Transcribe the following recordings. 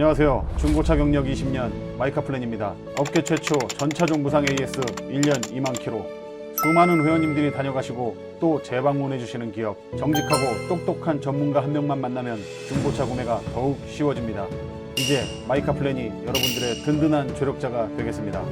안녕하세요. 중고차 경력 20년 마이카플랜입니다. 업계 최초 전차종 무상 AS 1년 2만 킬로. 수많은 회원님들이 다녀가시고 또 재방문해 주시는 기업. 정직하고 똑똑한 전문가 한 명만 만나면 중고차 구매가 더욱 쉬워집니다. 이제 마이카플랜이 여러분들의 든든한 조력자가 되겠습니다.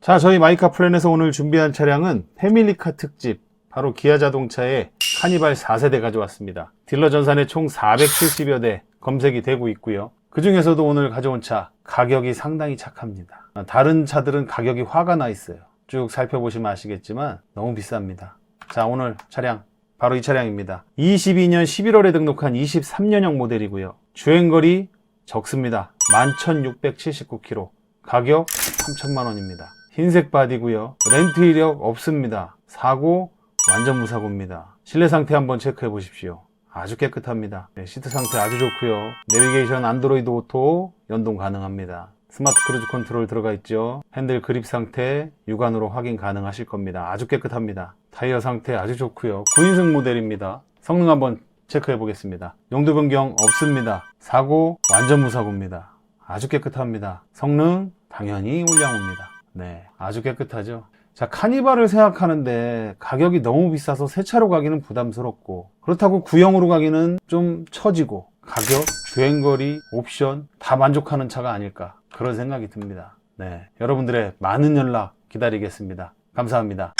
자, 저희 마이카 플랜에서 오늘 준비한 차량은 패밀리카 특집, 바로 기아 자동차의 카니발 4세대 가져왔습니다. 딜러 전산에 총 470여 대 검색이 되고 있고요. 그 중에서도 오늘 가져온 차 가격이 상당히 착합니다. 다른 차들은 가격이 화가 나 있어요. 쭉 살펴보시면 아시겠지만 너무 비쌉니다. 자, 오늘 차량 바로 이 차량입니다. 22년 11월에 등록한 23년형 모델이고요. 주행거리 적습니다. 11,679km. 가격 3천만 원입니다. 흰색 바디고요. 렌트 이력 없습니다. 사고 완전 무사고입니다. 실내 상태 한번 체크해 보십시오. 아주 깨끗합니다. 네, 시트 상태 아주 좋고요. 내비게이션 안드로이드 오토 연동 가능합니다. 스마트 크루즈 컨트롤 들어가 있죠. 핸들 그립 상태 육안으로 확인 가능하실 겁니다. 아주 깨끗합니다. 타이어 상태 아주 좋고요. 9인승 모델입니다. 성능 한번 체크해 보겠습니다. 용도 변경 없습니다. 사고 완전 무사고입니다. 아주 깨끗합니다. 성능 당연히 올량호입니다. 네, 아주 깨끗하죠. 자, 카니발을 생각하는데 가격이 너무 비싸서 새 차로 가기는 부담스럽고 그렇다고 구형으로 가기는 좀 처지고 가격, 주행거리, 옵션 다 만족하는 차가 아닐까 그런 생각이 듭니다. 네, 여러분들의 많은 연락 기다리겠습니다. 감사합니다.